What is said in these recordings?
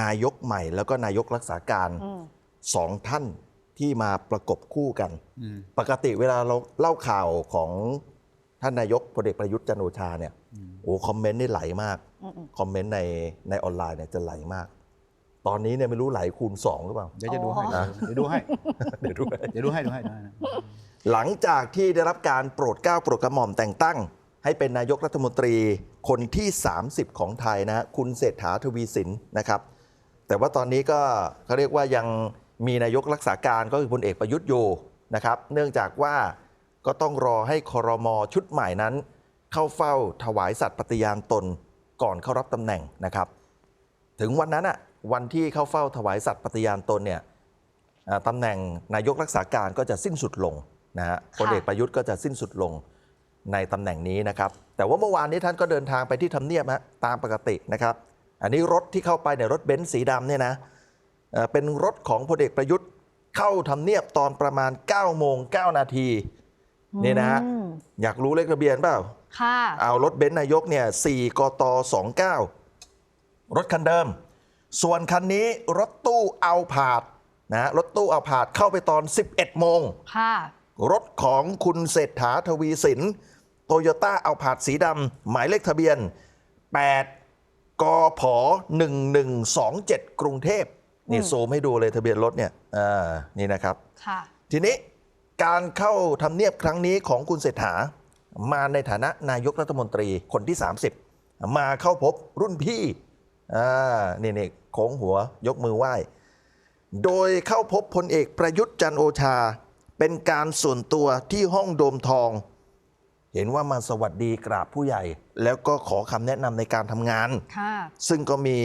นายกใหม่แล้วก็นายกรักษาการอืมสองท่านที่มาประกบคู่กันอืมปกติเวลาเราเล่าข่าวของท่านนายกพลเอกประยุทธ์จันทร์โอชาเนี่ยโอ้คอมเมนต์นี่ไหลมากอืมอืมคอมเมนต์ในในออนไลน์เนี่ยจะไหลมาก ตอนนี้เนี่ยไม่รู้ไหลคูณสองหรือเปล่าเดี๋ยวจะดูให้อ๋อเดี๋ยวดูให้เดี๋ยวด้วยเดี๋ยวดูให้ดูให้ดูให้นะหลังจากที่ได้รับการโปรดเกล้าโปรดกระหม่อมแต่งตั้ง ให้เป็นนายกรัฐมนตรีคนที่ 30 ของไทยนะฮะคุณเศรษฐาทวีสินนะครับ แต่ว่าตอนนี้ก็เขาเรียกว่ายังมีนายกรักษาการก็คือพลเอกประยุทธ์อยู่นะครับ เนื่องจากว่าก็ต้องรอให้คอรมอชุดใหม่นั้น เข้าเฝ้าถวายสัตย์ปฏิญาณตนก่อนเข้ารับตำแหน่งนะครับ ถึงวันนั้นอะวันที่เข้าเฝ้าถวายสัตย์ปฏิญาณตนเนี่ยตำแหน่งนายกรักษาการก็จะสิ้นสุดลงนะฮะพลเอกประยุทธ์ก็จะสิ้นสุดลงในตำแหน่งนี้นะครับ แต่ว่าเมื่อวานนี้ท่านก็เดินทางไปที่ทำเนียบฮะตามปกตินะครับ อันนี้รถที่เข้าไปเนี่ยรถเบนซ์สีดำเนี่ยนะเอ่อเป็นรถของพลเอกประยุทธ์เข้าทำเนียบตอนประมาณ9โมง9นาทีนี่นะฮะอืมอยากรู้เลขทะเบียนเปล่าค่ะเอารถเบนซ์นายกเนี่ย4กต29 รถคันเดิม ส่วนคันนี้รถตู้เอาผาดนะฮะรถตู้เอาผาดเข้าไปตอน 11 โมงค่ะรถของคุณเศรษฐาทวีสินโตโยต้าเอาผาดสีดำหมายเลขทะเบียน 8 กผ1127 กรุงเทพนี่อืมซูมให้ดูเลยทะเบียนรถเนี่ยอ่านี่นะครับค่ะทีนี้การเข้าทำเนียบครั้งนี้ของคุณเศรษฐา มาในฐานะนายกรัฐมนตรีคนที่ 30 มาเข้าพบรุ่นพี่อ่านี่นี่โค้งหัวยกมือไหว้ โดยเข้าพบพลเอกประยุทธ์จันทร์โอชา เป็นการส่วนตัวที่ห้องโดมทอง เห็นว่ามาสวัสดีกราบผู้ใหญ่ แล้วก็ขอคำแนะนำในการทำงาน ค่ะ ซึ่งก็มี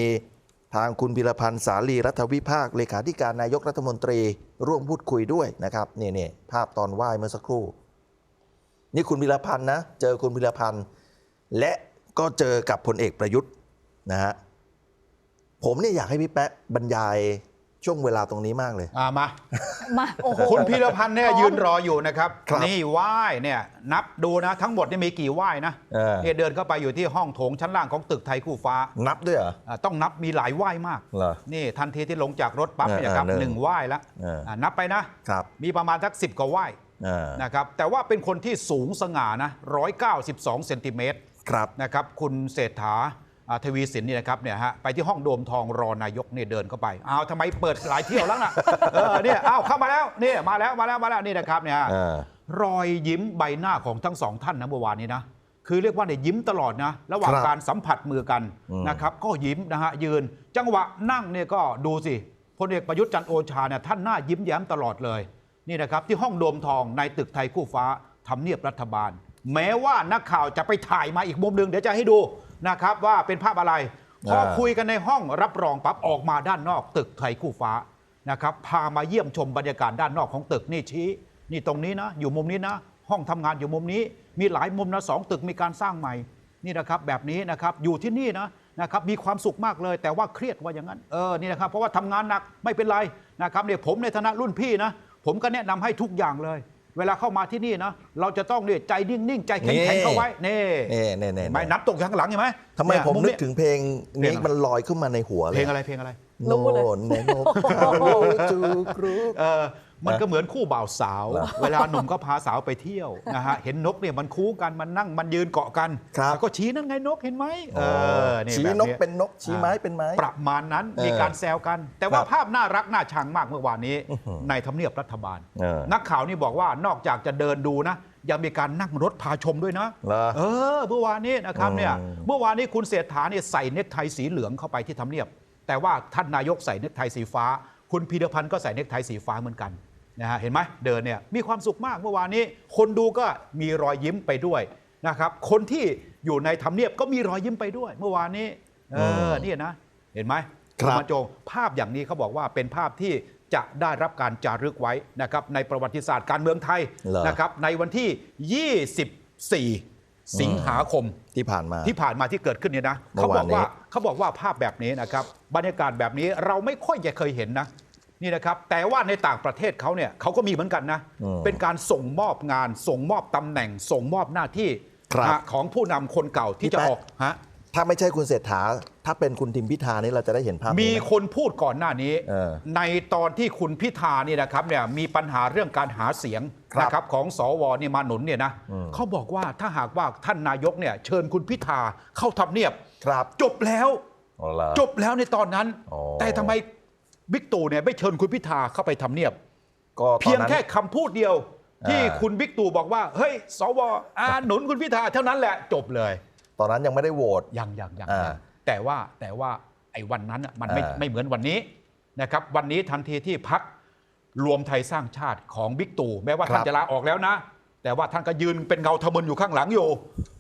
ทางคุณพิรพันธ์สาลีรัฐวิภาค เลขาธิการนายกรัฐมนตรี ร่วมพูดคุยด้วยนะครับนี่นี่ภาพตอนไหว้เมื่อสักครู่ นี่คุณพิรพันธ์นะ เจอคุณพิรพันธ์ และก็เจอกับพลเอกประยุทธ์นะฮะผมเนี่ยอยากให้พี่แป๊ะบรรยาย ช่วงเวลาตรงนี้มากเลย อ่ามามาโอ้โห คุณพีรพันธ์เนี่ยพร้อมยืนรออยู่นะครับ ครับนี่ไหว้เนี่ยนับดูนะ ทั้งหมดนี่มีกี่ไหว้นะเออ เนี่ยเดินเข้าไปอยู่ที่ห้องโถงชั้นล่างของตึกไทยคู่ฟ้านับด้วยเหรอ อ่าต้องนับมีหลายไหว้มาก เหรอนี่ทันทีที่ลงจากรถปั๊บเออเนี่ยครับเออหนึ่งไหว้แล้วเอออ่านับไปนะ ครับมีประมาณสักสิบกว่าไหว้เออนะครับแต่ว่าเป็นคนที่สูงสง่านะ192เซนติเมตร ครับ นะครับคุณเศรษฐาอ่า ทวีสินนี่นะครับเนี่ยฮะไปที่ห้องโดมทองรอนายกเนี่ยเดินเข้าไปอ้าวทำไมเปิดหลายเที่ยวแล้วล่ะเออเนี่ยอ้าวเข้ามาแล้วนี่มาแล้วมาแล้วมาแล้วนี่นะครับเนี่ยฮะเออ รอยยิ้มใบหน้าของทั้งสองท่านนะเมื่อวานนี้นะคือเรียกว่าเนี่ยยิ้มตลอดนะระหว่างครับการสัมผัสมือกันอืม นะครับ ก็ยิ้มนะฮะยืน จังหวะนั่งเนี่ยก็ดูสิพลเอกประยุทธ์จันทร์โอชาเนี่ยท่านหน้ายิ้มแย้มตลอดเลยนี่นะครับที่ห้องโดมทองในตึกไทยคู่ฟ้าทำเนียบรัฐบาล แม้ว่านักข่าวจะไปถ่ายมาอีกมุมหนึ่งเดี๋ยวจะให้ดู นะครับว่าเป็นภาพอะไรพออ่าคุยกันในห้องรับรองปั๊บออกมาด้านนอกตึกไทยคู่ฟ้านะครับพามาเยี่ยมชมบรรยากาศด้านนอกของตึกนี่ชี้ นี่ตรงนี้นะ อยู่มุมนี้นะ ห้องทำงานอยู่มุมนี้ มีหลายมุมนะสองตึกมีการสร้างใหม่นี่นะครับแบบนี้นะครับอยู่ที่นี่นะนะครับมีความสุขมากเลย แต่ว่าเครียดว่าอย่างนั้นเออนี่นะครับเพราะว่าทำงานหนักไม่เป็นไรนะครับเนี่ยผมในฐานะรุ่นพี่นะผมก็แนะนำให้ทุกอย่างเลย เวลาเข้ามาที่นี่นะเราจะต้องเนี่ยใจนิ่งๆ ใจแข็งๆเข้าไว้เน่เน่เน่เน่เห็นไหมนับตกข้างหลังเห็นไหมทำไมเนี่ยผมนึกเยถึงเพลงเพลนี้งอะไรมันลอยขึ้นมาในหัวเลยเพลงอะไรเพลงอะไรรู้เลยโน่นแน่นกจูกรูเออ มันก็เหมือนคู่บ่าวสาวเหรอเวลาหนุ่มก็พาสาวไปเที่ยวนะฮะเห็นนกเนี่ยมันคู่กันมันนั่งมันยืนเกาะกันครับแล้วก็ชี้นั่นไงนกเห็นไหมเออนี่ชี้แบบนกเป็นนกชี้ไม้เป็นไม้ประมาณนั้นเออมีการแซวกัน แต่ว่าครับภาพน่ารักน่าชังมากเมื่อวานนี้อื้อหือในทำเนียบรัฐบาลเออนักข่าวนี่บอกว่านอกจากจะเดินดูนะยังมีการนั่งรถพาชมด้วยนะเหรอเออ เมื่อวานนี้นะครับเนี่ยอืมเมื่อวานนี้คุณเศรษฐาเนี่ยใส่เนคไทสีเหลืองเข้าไปที่ทำเนียบ แต่ว่าท่านนายกใส่เนคไทสีฟ้า คุณพีรพันธ์ก็ใส่เนคไทสีฟ้าเหมือนกัน นะฮะเห็นไหมเดินเนี่ยมีความสุขมากเมื่อวานนี้ คนดูก็มีรอยยิ้มไปด้วยนะครับคนที่อยู่ในทำเนียบก็มีรอยยิ้มไปด้วย เมื่อวานนี้เออเนี่ยนะเห็นไหมครับณบรรจงภาพอย่างนี้เขาบอกว่าเป็นภาพที่จะได้รับการจารึกไว้นะครับในประวัติศาสตร์การเมืองไทยเหรอ นะครับในวันที่ 24 สิงหาคม ที่ผ่านมา ที่ผ่านมาที่เกิดขึ้นเนี่ยนะเมื่เขาอบวาอนกนี้ ว่าเขาบอกว่าภาพแบบนี้นะครับบรรยากาศแบบนี้เราไม่ค่อยจะเคยเห็นนะ นี่นะครับ แต่ว่าในต่างประเทศเขาเนี่ยเขาก็มีเหมือนกันนะอืมเป็นการส่งมอบงาน ส่งมอบตำแหน่ง ส่งมอบหน้าที่ครับนะของผู้นำคนเก่าที่พี่จะแป๊ะออกฮะถ้าไม่ใช่คุณเศรษฐา ถ้าเป็นคุณทิมพิธานี่เราจะได้เห็นภาพนี้มีไหคนพูดก่อนหน้านี้เออในตอนที่คุณพิธานี่นะครับเนี่ยมีปัญหาเรื่องการหาเสียงครับนะครับของสวนี่มาหนุนเนี่ยนะอืมเขาบอกว่าถ้าหากว่าท่านนายกเนี่ยเชิญคุณพิธาเข้าทำเนียบครับจบแล้วอ๋อเหรอจบแล้วในตอนนั้นอ๋อแต่ทำไม บิ๊กตู่เนี่ยไม่เชิญคุณพิธาเข้าไปทำเนียบ ก็ตอนนั้น เพียงแค่คำพูดเดียว ที่อ่า คุณบิ๊กตู่บอกว่า เฮ้ย สวอาหนุนคุณพิธาเท่านั้นแหละจบเลย ตอนนั้นยังไม่ได้โหวต ยังยังยังอ่ายังแต่ว่าแต่ว่าไอ้วันนั้นน่ะมันไม่อ่า ไม่เหมือนวันนี้นะครับวันนี้ทันทีที่พักรวมไทยสร้างชาติของบิ๊กตู่แม้ว่าท่านจะลาออกแล้วนะ แต่ว่าท่านก็ยืนเป็นเงาทะมึนอยู่ข้างหลังอยู่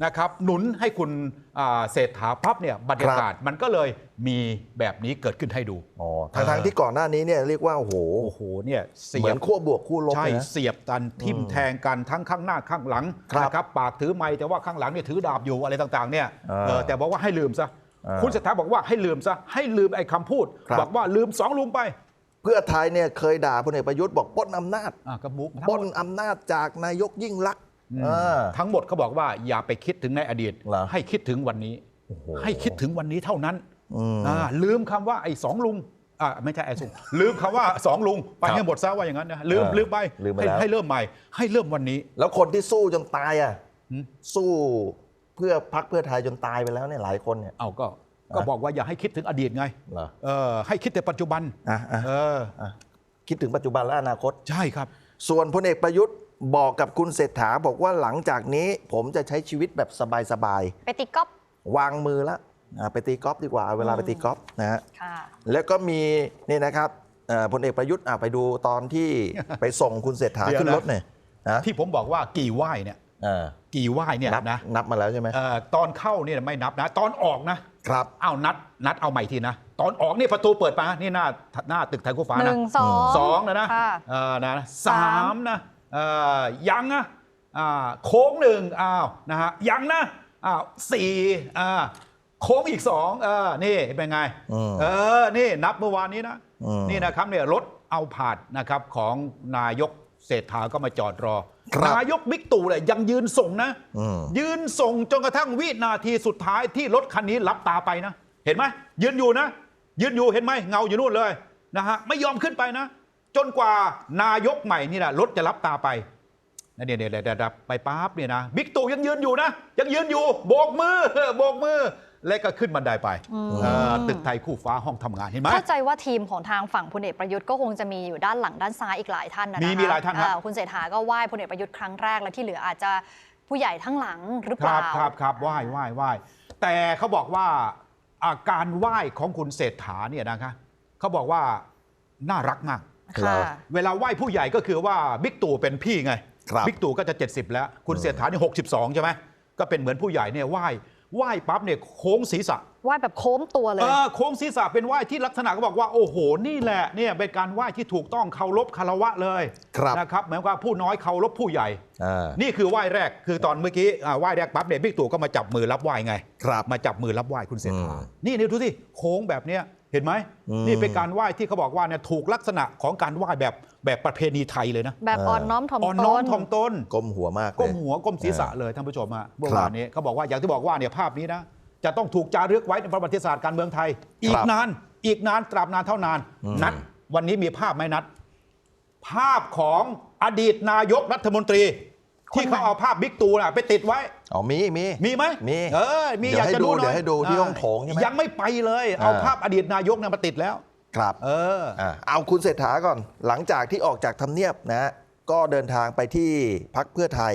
นะครับหนุนให้คุณอ่าเศรษฐาพับเนี่ยบรรยากาศมันก็เลยมีแบบนี้เกิดขึ้นให้ดู อ๋อทางทางๆที่ก่อนหน้านี้เนี่ยเรียกว่าโอ้โหโอ้โหเนี่ยเสีเหมืยอบนขั้วบวกคู่ลบใช่เลยนะ เสียบกันทิ่มแทงกันทั้งข้างหน้าข้างหลังครับนะครับปากถือไม้แต่ว่าข้างหลังเนี่ยถือดาบอยู่อะไรต่างๆเนี่ยอ่าเออแต่บอกว่าให้ลืมซะอ่าคุณเศรษฐาบอกว่าให้ลืมซะให้ลืมไอ้คำพูดครับบอกว่าลืมสองลุงไป เพื่อไทยเนี่ยเคยด่าพลเอกประยุทธ์บอกปล้นอำนาจอะกระมุกปล้นอำนาจจากนายกยิ่งลักษณ์อืมอ่าทั้งหมดเขาบอกว่าอย่าไปคิดถึงในอดีต เหรอให้คิดถึงวันนี้ โอ้โห ให้คิดถึงวันนี้เท่านั้นอืม อ่าลืมคำว่าไอ้สองลุงอ่าไม่ใช่ไอ้สุงลืมคำว่าสองลุงไปครับให้หมดซะว่าอย่างนั้นนะลืมเออลืมไปลืมไปให้แล้ว ให้เริ่มใหม่ ให้เริ่มวันนี้ แล้วคนที่สู้จนตายอะหืม สู้เพื่อพักเพื่อไทยจนตายไปแล้วเนี่ยหลายคนเนี่ย เอาก็ ก็บอกว่าอย่าให้คิดถึงอดีตไงเหรอ เออให้คิดแต่ปัจจุบันอะอะเอออะคิดถึงปัจจุบันและอนาคต ใช่ครับ ส่วนพลเอกประยุทธ์บอกกับคุณเศรษฐาบอกว่าหลังจากนี้ ผมจะใช้ชีวิตแบบสบายไปตีก๊อฟๆวางมือแล้วอะไปตีกอล์ฟดีกว่าเอาเวลาไปตีกอล์ฟนะฮะ ค่ะ แล้วก็มีนี่นะครับเอ่อพลเอกประยุทธ์อะไปดูตอนที่ ไปส่งคุณเศรษฐาเดี๋ยวนะ ขึ้นรถหน่อยนะที่ผมบอกว่ากี่ว่ายเนี่ยเออ กี่ว่ายเนี่ยนับนะนับมาแล้วใช่ไหมเอ่อตอนเข้าเนี่ยไม่นับนะ ตอนออกนะครับอ้าวนัดนัดเอาใหม่ทีนะ ตอนออกนี่ประตูเปิดมานี่หน้าหน้าตึกไทยคู่ฟ้าหนะนึ่งสองสองนะนะค่ะเออนะสาสามมนะเอ่อยังนะอ่าโค้งหนึ่งอ้าวนะฮะยังนะอ้าวสี่อ่าโค้งอีกสองเออนี่เป็นไงอืมเออนี่นับเมื่อวานนี้นะอืมนี่นะครับเนี่ยรถเอาผาดนะครับของนายก เศรษฐาก็มาจอดรอครับ นายกบิ๊กตู่เนี่ยยังยืนส่งนะ อืม ยืนส่งจนกระทั่งวินาทีสุดท้ายที่รถคันนี้รับตาไปนะ เห็นไหมยืนอยู่นะ ยืนอยู่เห็นไหมเงาอยู่นู่นเลยนะฮะไม่ยอมขึ้นไปนะ จนกว่านายกใหม่นี่แหละรถจะรับตาไปนะเนี่ยเนี่ยเดี๋ยวเดี๋ยวเดี๋ยวไปปั๊บเนี่ยนะบิ๊กตู่ยังยืนอยู่นะ ยังยืนอยู่โบกมือ โบกมือ แล้วก็ขึ้นบันไดไปเอ่อตึกไทยคู่ฟ้าห้องทำงานเห็นไหม เข้าใจว่าทีมของทางฝั่งพลเอกประยุทธ์ก็คงจะมีอยู่ด้านหลังด้านซ้ายอีกหลายท่านนะมีนะคะมีหลายท่านครับ เอ่อคุณเศรษฐาก็ไหว้พลเอกประยุทธ์ครั้งแรกและที่เหลืออาจจะผู้ใหญ่ทั้งหลังหรือเปครัล่า บครับครับไหว้ไหว้ไหว้แต่เขาบอกว่าอาการไหว้ของคุณเศรษฐาเนี่ยนะคะเขาบอกว่าน่ารักมาก ค่ะ เวลาไหว้ผู้ใหญ่ก็คือว่าบิ๊กตู่เป็นพี่ไงครับ บิ๊กตู่ก็จะ 70 แล้ว คุณเศรษฐานี่62 ใช่ไหมก็เป็นเหมือนผู้ใหญ่เนี่ยไหว้ ไหว้ปั๊บเนี่ยโค้งศีรษะ ไหว้แบบโค้งตัวเลย เออโค้งศีรษะเป็นไหว้ที่ลักษณะก็บอกว่าโอ้โหนี่แหละเนี่ยเป็นการไหว้ที่ถูกต้องเคารพคารวะเลยครับนะครับหมายความว่าผู้น้อยเคารพผู้ใหญ่ อ่า นี่คือไหว้แรกคือตอนเมื่อกี้อ่าไหว้แรกปั๊บเนี่ยบิ๊กตู่ก็มาจับมือรับไหว้ไงครับมาจับมือรับไหว้คุณเศรษฐาอืมนี่นี่ดูสิโค้งแบบเนี้ยเห็นไหมอืม นี่เป็นการไหว้ที่เขาบอกว่าเนี่ยถูกลักษณะของการไหว้แบบแบบประเพณีไทยเลยนะแบบอ่อนน้อมถ่อมอ่อนตน้อมน ถ่อมตน ก้มหัวมากเลยก้มหัวก้มศีรษะเลยท่านผู้ชมฮะเมื่อครับวานนี้เขาบอกว่าอย่างที่บอกว่าเนี่ยภาพนี้นะ จะต้องถูกจารึกไว้ในประวัติศาสตร์การเมืองไทย อีกนานอีกนานตราบนานเท่านานอืมนัดวันนี้มีภาพไหมนัด ภาพของอดีตนายกรัฐมนตรี ที่เขาเอาภาพบิ๊กตู่น่ะไปติดไว้อ๋อมีมีมีไหมมีเออมีเดี๋อยวยากให้จะดูดูหน่อยเดี๋ยวให้ดูที่ห้องโถงใช่ไหมยังไม่ไปเลย เอาอ่าภาพอดีตนายกเนี่ยมาติดแล้ว ครับเอออะเอาคุณเศรษฐาก่อน หลังจากที่ออกจากทำเนียบนะฮะก็เดินทางไปที่พักเพื่อไทย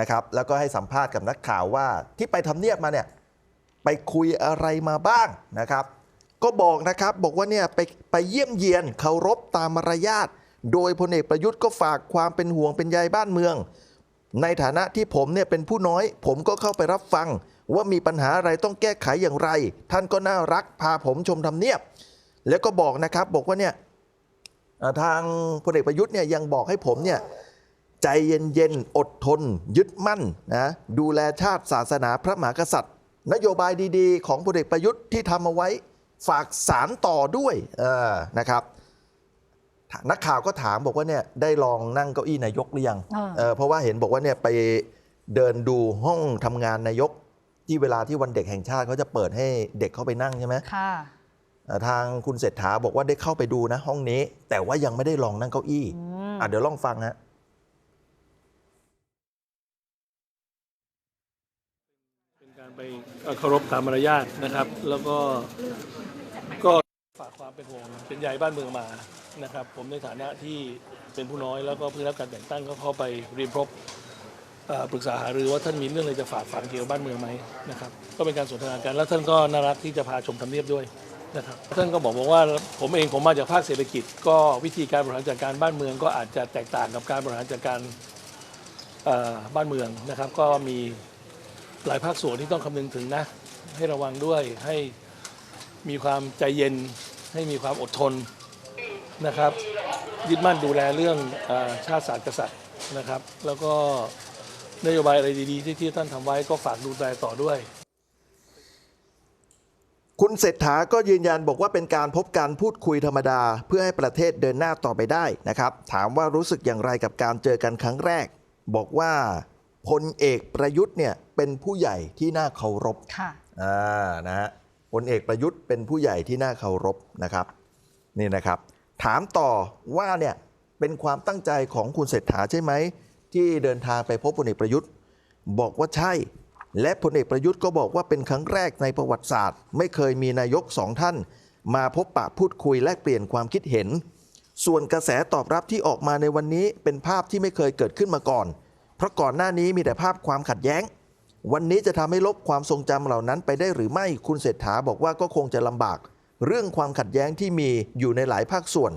นะครับ แล้วก็ให้สัมภาษณ์กับนักข่าวว่าที่ไปทำเนียบมาเนี่ย ไปคุยอะไรมาบ้างนะครับ ก็บอกนะครับบอกว่าเนี่ยไปไปเยี่ยมเยียนเคารพตามมารยาทโดยพลเอกประยุทธ์ก็ฝากความเป็นห่วงเป็นใยบ้านเมือง ในฐานะที่ผมเนี่ยเป็นผู้น้อย ผมก็เข้าไปรับฟัง ว่ามีปัญหาอะไรต้องแก้ไขอย่างไร ท่านก็น่ารักพาผมชมทำเนียบ แล้วก็บอกนะครับบอกว่าเนี่ยทางพลเอกประยุทธ์เนี่ยยังบอกให้ผมเนี่ยใจเย็นๆอดทน ยึดมั่นนะดูแลชาติศาสนาพระมหากษัตริย์ นโยบายดีๆ ของพลเอกประยุทธ์ที่ทำเอาไว้ฝากสารต่อด้วยเออนะครับนักข่าวก็ถามบอกว่าเนี่ยได้ลองนั่งเก้าอี้นายกหรือยังอ่าเออเพราะว่าเห็นบอกว่าเนี่ยไปเดินดูห้องทำงานนายกที่เวลาที่วันเด็กแห่งชาติเขาจะเปิดให้เด็กเข้าไปนั่งใช่ไหมค่ะเอ่อทางคุณเศรษฐาบอกว่าได้เข้าไปดูนะ ห้องนี้ แต่ว่ายังไม่ได้ลองนั่งเก้าอี้อืมอะเดี๋ยวลองฟังฮะเป็นการไป เคารพตามมารยาทนะครับ แล้วก็ก็ฝากความเป็นห่วงเป็นใยบ้านเมืองมานะครับ ผมในฐานะที่เป็นผู้น้อยแล้วก็เพิ่งรับการแต่งตั้งก็เข้าไปเรียนพบปรึกษาหารือว่าท่านมีเรื่องอะไรจะฝากฝังเกี่ยวกับบ้านเมืองไหมนะครับก็เป็นการสนทนากันแล้วท่านก็น่ารักที่จะพาชมทำเนียบด้วยนะครับท่านก็บอกบอกว่าผมเองผมมาจากภาคเศรษฐกิจ ก็วิธีการบริหารจัดการบ้านเมืองก็อาจจะแตกต่างกับการบริหารจัดการบ้านเมืองนะครับ ก็มี หลายภาคส่วนที่ต้องคำนึงถึงนะ ให้ระวังด้วยให้มีความใจเย็น ให้มีความอดทนนะครับ ยึดมั่นดูแลเรื่องออชาติศาสตร์กษัตริย์นะครับ แล้วก็นโยบายอะไรดีๆ ที่ที่ท่านทำไว้ก็ฝากดูแลต่อด้วยคุณเศรษฐาก็ยืนยันบอกว่าเป็นการพบการพูดคุยธรรมดา เพื่อให้ประเทศเดินหน้าต่อไปได้นะครับ ถามว่ารู้สึกอย่างไรกับการเจอกันครั้งแรก บอกว่า พลเอกประยุทธ์เนี่ยเป็นผู้ใหญ่ที่น่าเคารพค่ะอ่านะฮะพลเอกประยุทธ์เป็นผู้ใหญ่ที่น่าเคารพนะครับนี่นะครับ ถามต่อว่าเนี่ยเป็นความตั้งใจของคุณเศรษฐาใช่ไหม ที่เดินทางไปพบพลเอกประยุทธ์ บอกว่าใช่ และพลเอกประยุทธ์ก็บอกว่าเป็นครั้งแรกในประวัติศาสตร์ ไม่เคยมีนายกสองท่าน มาพบปะพูดคุยแลกเปลี่ยนความคิดเห็น ส่วนกระแสตอบรับที่ออกมาในวันนี้เป็นภาพที่ไม่เคยเกิดขึ้นมาก่อนเพ ราะก่อนหน้านี้มีแต่ภาพความขัดแย้ง วันนี้จะทำให้ลบความทรงจำเหล่านั้นไปได้หรือไม่คุณเศรษฐาบอกว่าก็คงจะลำบาก เรื่องความขัดแย้งที่มีอยู่ในหลายภาคส่วน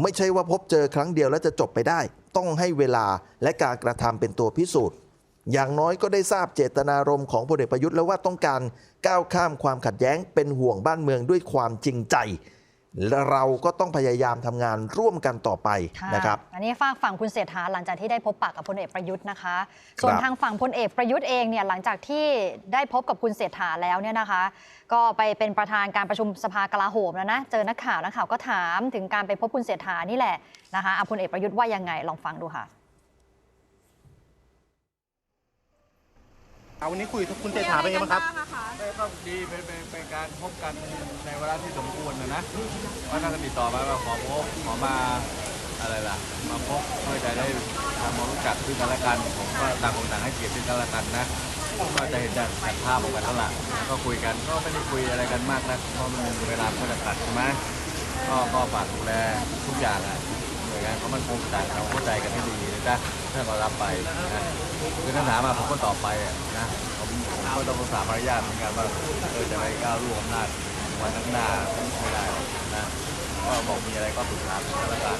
ไม่ใช่ว่าพบเจอครั้งเดียวแล้วจะจบไปได้ ต้องให้เวลาและการกระทำเป็นตัวพิสูจน์อย่างน้อยก็ได้ทราบเจตนารมณ์ของพลเอกประยุทธ์แล้วว่าต้องการก้าวข้ามความขัดแย้งเป็นห่วงบ้านเมืองด้วยความจริงใจ เราก็ต้องพยายามทำงานร่วมกันต่อไปค่ะนะครับ อันนี้ฝากฝั่งคุณเศรษฐาหลังจากที่ได้พบปะกับพลเอกประยุทธ์นะคะ ส่วนครับ ทางฝั่งพลเอกประยุทธ์เองเนี่ยหลังจากที่ได้พบกับคุณเศรษฐาแล้วเนี่ยนะคะ ก็ไปเป็นประธานการประชุมสภากลาโหมแล้วนะเจอนักข่าวนักข่าวก็ถามถึงการไปพบคุณเศรษฐานี่แหละนะคะอะพลเอกประยุทธ์ว่ายังไงลองฟังดูค่ะ เอาวันนี้คุยกับคุณเศรษฐาเป็นไงบ้างครับก็ดีเป็นเป็นเป็นการพบกันในเวลาที่สมควรนะนะว่าท่านก็ติดต่อมาว่าขอพบขอมาอะไรล่ะ มาพบเพื่อจะได้ทำความรู้จักซึ่งกันและกันผมก็ต่างคนต่างให้เกียรติซึ่งกันและกันนะก็จะเห็นจากจากภาพออกกันแล้วล่ะก็คุยกันก็ไม่ได้คุยอะไรกันมากนะเพราะมันเวลาก็จะตัดใช่ไหมก็ก็ฝากดูแลทุกอย่างอะหน่วยงานเขามันคงต่างเราเข้าใจกันให้ดีนะจ๊ะ ถ้าเรารับไปนะคือท่านถามมาผมก็ตอบไปอะนะผมผมก็ต้องรักษามารยาทเหมือนกันว่าเออจะไปก้าวล่วงอำนาจวันข้างหน้าไม่ได้หรอกนะก็บอกมีอะไรก็ปรึกษากันแล้วกัน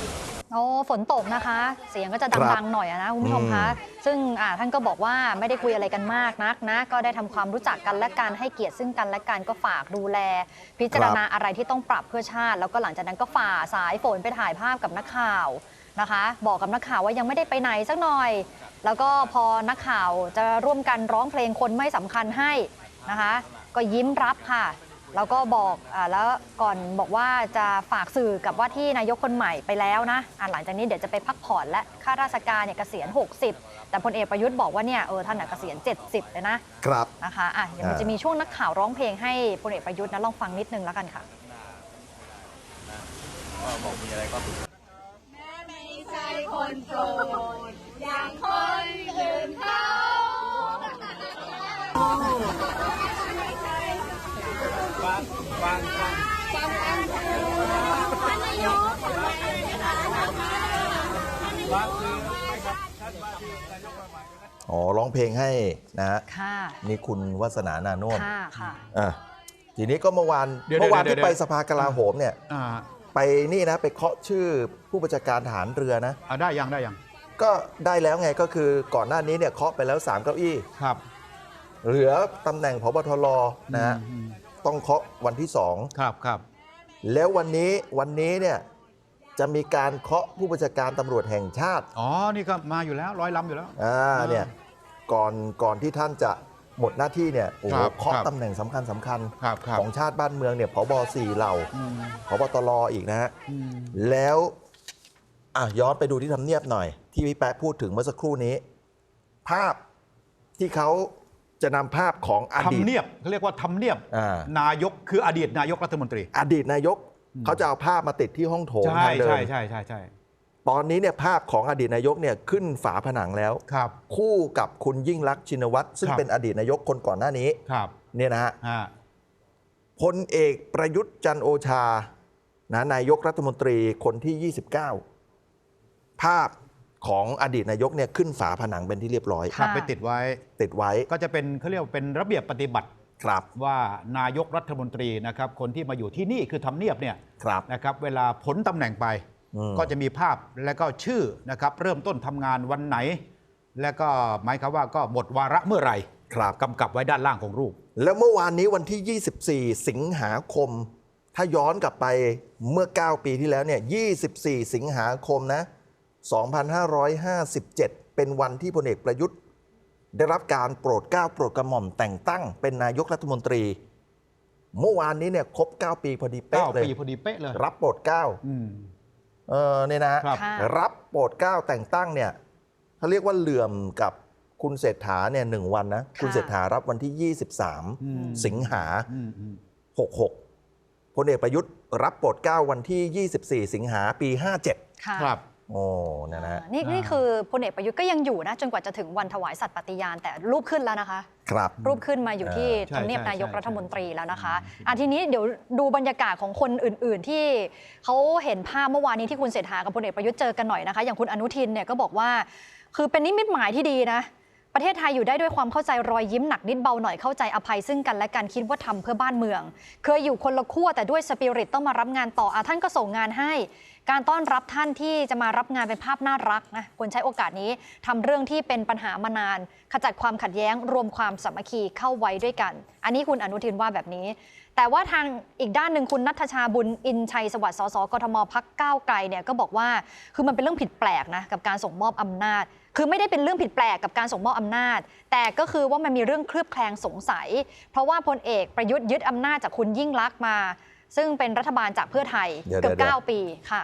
โอ้ฝนตกนะคะ เสียงก็จะครับดังๆหน่อยอะนะคุณผู้ชมคะซึ่งอ่าท่านก็บอกว่าไม่ได้คุยอะไรกันมากนักนะ ก็ได้ทำความรู้จักกันและการให้เกียรติซึ่งกันและกันก็ฝากดูแล พิจารณาอะไรที่ต้องปรับเพื่อชาติ แล้วก็หลังจากนั้นก็ฝ่าสายฝนไปถ่ายภาพกับนักข่าว นะคะ บอกกับนักข่าวว่ายังไม่ได้ไปไหนสักหน่อย แล้วก็พอนักข่าวจะร่วมกันร้องเพลงคนไม่สำคัญให้นะคะ ก็ยิ้มรับค่ะ แล้วก็บอกอาแล้วก่อนบอกว่าจะฝากสื่อกับว่าที่นายกคนใหม่ไปแล้วนะอะหลังจากนี้เดี๋ยวจะไปพักผ่อนและข้าราชการเนี่ยเกษียณ 60 แต่พลเอกประยุทธ์บอกว่าเนี่ยเออท่านน่ะเกษียณ 70เลยนะครับนะคะอะเดี๋ยวมันอ่าจะมีช่วงนักข่าวร้องเพลงให้พลเอกประยุทธ์นะลองฟังนิดนึงแล้วกันค่ะก็บอกมีอะไรก็ปรึกษา ไม่ใช่ คนโสดอย่างคนอื่นเขาฟังฟังฟังฟังฟังฟังฟังยกทำไมนะคะทำไมท่านยกท่านมนยกใอ๋อร้องเพลงให้นะฮะนี่คุณวัสนานานุ่มค่ะทีนี้ก็เมื่อวานเมื่อวานที่ไปสภากลาโหมเนี่ย ไปนี่นะไปเคาะชื่อผู้บัญชาการทหารเรือนะ อ่าได้ยังได้ยังก็ได้แล้วไงก็คือก่อนหน้านี้เนี่ยเคาะไปแล้ว 3 เก้าอี้ ครับ เหลือตำแหน่งพบทรนะฮะอืมต้องเคาะวันที่ ครับครับ2 แล้ววันนี้วันนี้เนี่ยจะมีการเคาะผู้บัญชาการตำรวจแห่งชาติอ๋อนี่ก็มาอยู่แล้วร้อยลำอยู่แล้ว อ่าอ่าเนี่ยก่อนก่อนที่ท่านจะ หมดหน้าที่เนี่ยโอ้โหครับเคาะครับตำแหน่งสำคัญสำคัญครับครับ ของชาติบ้านเมืองเนี่ยพบสี่เหล่าอืมพบตรอีกนะฮะอืมแล้วอะย้อนไปดูที่ทำเนียบหน่อย ที่พี่แป๊ะพูดถึงเมื่อสักครู่นี้ ภาพที่เขาจะนำภาพของอดีต ทำเนียบเขาเรียกว่าทำเนียบ อ่า นายกคืออดีตนายกรัฐมนตรี อดีตนายกเขาจะเอาภาพมาติดที่ห้องโถงใช่ทางเดิใช่นใช่ใช่ใช่ ตอนนี้เนี่ยภาพของอดีตนายกเนี่ยขึ้นฝาผนังแล้ว ครับ คู่กับคุณยิ่งรักษณ์ชินวัตรซึ่งครับ เป็นอดีตนายกคนก่อนหน้านี้ครับเนี่ยนะฮะ ฮะ พลเอกประยุทธ์จันทร์โอชานะนายกรัฐมนตรีคนที่ 29 ภาพของอดีตนายกเนี่ยขึ้นฝาผนังเป็นที่เรียบร้อยครับค่ะไปติดไว้ ติดไว้ก็จะเป็นเขาเรียกว่าเป็นระเบียบปฏิบัติครับว่านายกรัฐมนตรีนะครับ คนที่มาอยู่ที่นี่คือทำเนียบเนี่ยครับ นะครับ เวลาพ้นตำแหน่งไปอืม ก็จะมีภาพและก็ชื่อนะครับเริ่มต้นทำงานวันไหน และก็หมายความว่าก็หมดวาระเมื่อไหร่ครับ กำกับไว้ด้านล่างของรูป แล้วเมื่อวานนี้วันที่ค24 สิงหาคม ถ้าย้อนกลับไปเมื่อ 9 ปีที่แล้วเนี่ย 24 สิงหาคมนะ 2557 เป็นวันที่พลเอกประยุทธ์ ได้รับการโปรดเกล้าโปรดกระหม่อมแต่งตั้งเป็นนายกรัฐมนตรี เมื่อวานนี้เนี่ยครบ 9 ปีพอดีเป๊ะ9เลยปีพอดีเป๊ะเลยรับโปรดเกล้า อืม เออเนี่ยนะฮะครับ ค่ะ รับโปรดเกล้าแต่งตั้งเนี่ยเขาเรียกว่าเหลื่อมกับคุณเศรษฐาเนี่ยหนึ่งวันนะคุณเศรษฐารับวันที่ อืม 23 สิงหา อืมอืม66พลเอกประยุทธ์รับโปรดเกล้าวันที่ 24 สิงหาปี 57 ค่ะ ครับ โอ้นะนะฮะนี่นี่คือพลเอกประยุทธ์ก็ยังอยู่นะ จนกว่าจะถึงวันถวายสัตย์ปฏิญาณแต่รูปขึ้นแล้วนะคะ ครับ รูปขึ้นมาอยู่ที่ใช่ทำเนียบใช่นายกใช่รัฐมนตรีแล้วนะคะอะทีนี้เดี๋ยวดูบรรยากาศของคนอื่น ๆ ที่เขาเห็นภาพเมื่อวานนี้ที่คุณเศรษฐากับพลเอกประยุทธ์เจอกันหน่อยนะคะ อย่างคุณอนุทินเนี่ยก็บอกว่า คือเป็นนิมิตหมายที่ดีนะประเทศไทยอยู่ได้ด้วยความเข้าใจรอยยิ้มหนักนิดเบาหน่อยเข้าใจอภัยซึ่งกันและกันคิดว่าทำเพื่อบ้านเมือง เคยอยู่คนละขั้วแต่ด้วยสปิริตต้องมารับงานต่ออะท่านก็ส่งงานให้ การต้อนรับท่านที่จะมารับงานเป็นภาพน่ารักนะควรใช้โอกาสนี้ทำเรื่องที่เป็นปัญหามานาน ขจัดความขัดแย้งรวมความสามัคคีเข้าไว้ด้วยกัน อันนี้คุณอนุทินว่าแบบนี้ แต่ว่าทางอีกด้านหนึ่งคุณนัทชาบุญอินชัยสวัสดิ์สสกทมพักก้าวไกลเนี่ยก็บอกว่าคือมันเป็นเรื่องผิดแปลกนะกับการส่งมอบอำนาจคือไม่ได้เป็นเรื่องผิดแปลกกับการส่งมอบอำนาจ แต่ก็คือว่ามันมีเรื่องเคลือบแคลงสงสัย เพราะว่าพลเอกประยุทธ์ยึดอำนาจจากคุณยิ่งลักษณ์มา ซึ่งเป็นรัฐบาลจากเพื่อไทยเยเกือบเดี๋ยวเก้าปีค่ะ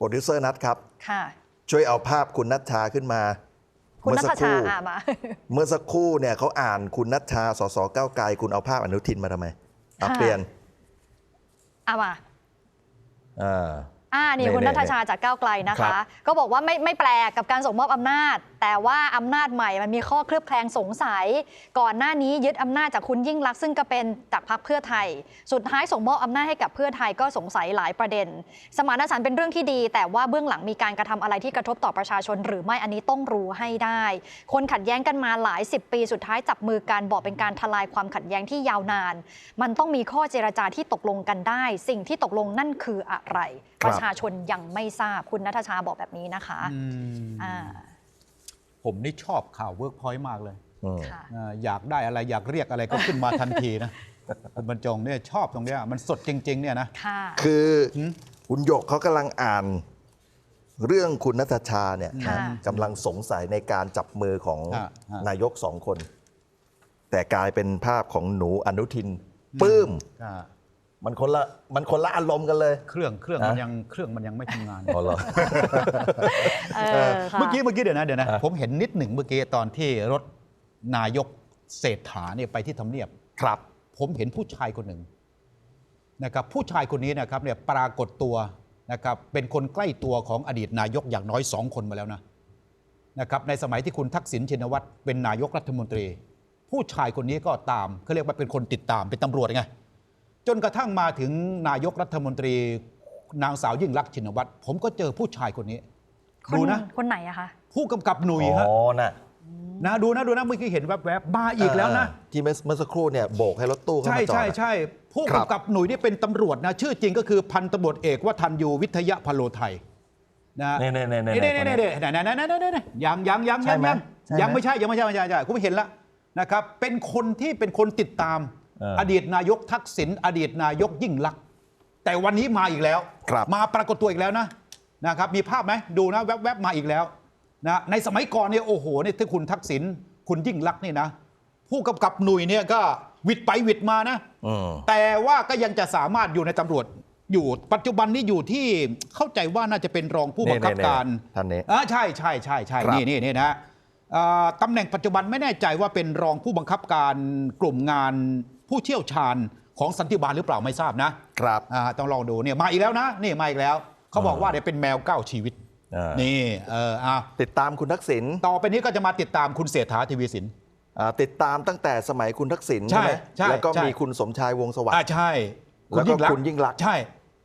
โปรดิวเซอร์นัทครับ ค่ะ ช่วยเอาภาพคุณนัชชาขึ้นมาคุณนัทเมื่อสักคชารู่อ่ามา เมื่อสักครู่เนี่ยเขาอ่านคุณนัชชาสสก้าวไกลคุณเอาภาพอนุทินมาทำไมอะค่ะ เปลี่ยนอ่ามา อ่า อ่านี่เนี่ยคุณเนี่นัยทชาจากก้าวไกลนะครัคะ บ ก็บอกว่าไม่ไม่แปลกกับการส่งมอบอำนาจ แต่ว่าอำนาจใหม่มันมีข้อเคลือบแคลงสงสัย ก่อนหน้านี้ยึดอำนาจจากคุณยิ่งลักษณ์ซึ่งก็เป็นจากพรรคเพื่อไทย สุดท้ายส่งมอบอำนาจให้กับเพื่อไทยก็สงสัยหลายประเด็น สมานฉันท์เป็นเรื่องที่ดี แต่ว่าเบื้องหลังมีการกระทำอะไรที่กระทบต่อประชาชน หรือไม่อันนี้ต้องรู้ให้ได้ คนขัดแย้งกันมาหลายสิบปีสุดท้ายจับมือกันบอกเป็นการทลายความขัดแย้งที่ยาวนาน มันต้องมีข้อเจรจาที่ตกลงกันได้ สิ่งที่ตกลงนั่นคืออะไรครับประชาชนยังไม่ทราบคุณนัทชาบอกแบบนี้นะคะอืมอ่า ผมนี่ชอบข่าวเวิร์กพอยต์มากเลยอืม ค่ะ อ่าอยากได้อะไรอยากเรียกอะไรก็ขึ้นมาทันทีนะ คุณบรรจงเนี่ยชอบตรงเนี้ยมันสดจริง ๆ เนี่ยนะ ค่ะ คือหืมคุณหยกเขากำลังอ่าน เรื่องคุณนัทชาเนี่ยค่ะนะกำลังสงสัยในการจับมือของอ่าอ่านนายกสองคน แต่กลายเป็นภาพของหนูอนุทินปื้ม อ่า มันคนละมันคนละอารมณ์กันเลย เครื่องเครื่องฮะมันยังเครื่องมันยังไม่ทำงาน อ๋อเหรอ เออค่ะ เมื่อกี้เมื่อกี้เดี๋ยวนะเดี๋ยวนะ อะ ผมเห็นนิดหนึ่งเมื่อกี้ตอนที่รถนายกเศรษฐาเนี่ยไปที่ทำเนียบ ครับ ผมเห็นผู้ชายคนหนึ่งนะครับผู้ชายคนนี้นะครับเนี่ยปรากฏตัวนะครับเป็นคนใกล้ตัวของอดีตนายกอย่างน้อยสองคนมาแล้วนะนะครับในสมัยที่คุณทักษิณชินวัตรเป็นนายกรัฐมนตรี ผู้ชายคนนี้ก็ตามเขาเรียกว่าเป็นคนติดตามเป็นตำรวจไงจ นกระทั่งมาถึงนายกรัฐมนตรี นางสาวยิ่งรักษณ์ชินวัตรผมก็เจอผู้ชายคนนี้ คนดูนะ คนไหนอะคะ ผู้กำกับหนุ่ยอ๋ฮะอน่ะนะดูนะดูนะเมื่อกี้เห็นแวบๆมาอีกแล้วนะาที่เมื่อเมื่อสักครู่เนี่ยโบกให้รถตู้เข้าใช่มาจอดใช่อะ ใช่ผู้ครับ กำกับหน่วยนี่เป็นตำรวจนะ ชื่อจริงก็คือพันตำรวจเอกวัฒนยูวิทยาพโลไทยนะเน่เน่เน่เน่นี่นี่นี่นี่นี่นี่นี่นี่นี่ยังยังยังใช่ยังไหมยังใช่ไหม ยังไม่ใช่ยังไม่ใช่ไม่ใช่ไม่ใช่ผมเห็นแล้วนะครับเป็นคนที่เป็นคนติดตามเอออดีตนายกทักษิณอดีตนายกยิ่งลักษณ์แต่วันนี้มาอีกแล้วครับมาปรากฏตัวอีกแล้วนะนะครับมีภาพไหมดูนะแวบๆมาอีกแล้วนะในสมัยก่อนเนี่ยโอ้โหเนี่ยที่คุณทักษิณคุณยิ่งลักษณ์นี่นะผู้กำกับหนุ่ยเนี่ยก็วิดไปวิดมานะอืมแต่ว่าก็ยังจะสามารถอยู่ในตำรวจอยู่ปัจจุบันนี้อยู่ที่เข้าใจว่าน่าจะเป็นรองผู้บังคับการท่านนี้อ่าใช่ใช่ใช่ใช่ครับนี่นี่นี่นะอ่าตำแหน่งปัจจุบันไม่แน่ใจว่าเป็นรองผู้บังคับการกลุ่มงาน ผู้เชี่ยวชาญของสันติบาลหรือเปล่าไม่ทราบนะครับอ่าต้องลองดูเนี่ยมาอีกแล้วนะนี่มาอีกแล้วเขาบอกว่าเดี๋ยวเป็นแมวเก้าชีวิตอ่านี่นี่เอออะติดตามคุณทักษิณต่อไปนี้ก็จะมาติดตามคุณเศรษฐาทวีสิน อ่าติดตามตั้งแต่สมัยคุณทักษิณใช่ใช่ไหมใช่แล้วก็ใช่ มีคุณสมชายวงศ์สวัสอ่าดิ์ ใช่แล้วก็คุณยิ่งลักษณ์ ใช่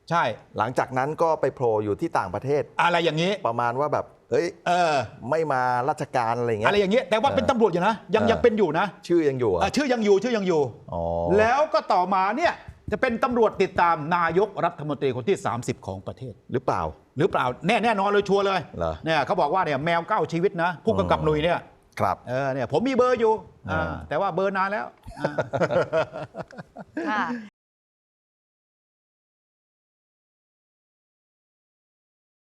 ใช่ หลังจากนั้นก็ไปโผล่อยู่ที่ต่างประเทศ อะไรอย่างนี้ ประมาณว่าแบบ เฮ้ยเออ ไม่มาราชการอะไรอย่างเงี้อะไรยอย่างนี้แต่ว่าเป็นตำรวจอยู่นะ ยังเออ ยังเป็นอยู่นะชื่อยังอยู่เหรออะชื่อยังอยู่ชื่อยังอยู่ อ๋อ แล้วก็ต่อมาเนี่ยจะเป็นตำรวจติดตามนายกรัฐมนตรีคนที่ 30 ของประเทศ หรือเปล่า หรือเปล่าแน่แน่นอนเลยชัวร์เลยเหรอ เนี่ยเขาบอกว่าเนี่ยแมวเก้าชีวิตนะผู้กำกับหน่วยเนี่ยครับ เออเนี่ยผมมีเบอร์อยู่อ่าอ่า แต่ว่าเบอร์นานแล้วอ่าค่ะ